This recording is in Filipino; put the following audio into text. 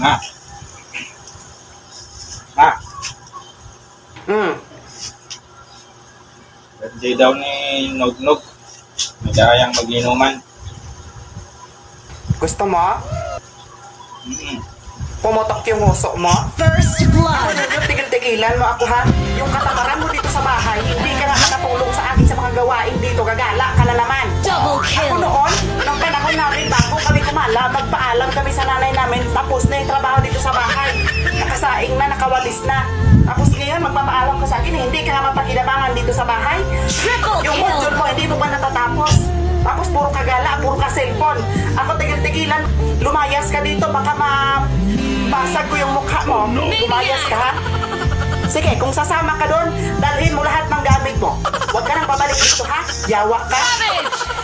Nga. Ha? Hmm. Birthday daw ni Nognog. Magayang mag-inuman. Gusto mo? Mm-mm. Pumotok yung uso mo? First blood. Ano yung tigil-tigilan mo ako ha? Yung katamaran mo dito sa bahay, hindi ka na nakatulong sa akin sa mga gawain dito. Gagala ka na naman. Double Ako kill. noon, nung panahon namin, bago kami kumala, magpaalam kami sa nanay namin, tapos na yung trabaho dito sa bahay. Nakasaing na, nakawalis na. Tapos ngayon, magpapaalam ka sa akin, hindi ka na mapakinabangan dito sa bahay. Triple Yung module mo, hindi mo pa natatapos. Tapos puro kagala, puro ka cellphone. Ako tigil-tigilan, lumayas ka dito, baka mabasag ko yung mukha mo. Lumayas ka ha? Sige, kung sasama ka doon, dalhin mo lahat ng gamit mo. Huwag ka nang pabalik dito ha? Yawa ka. Savage.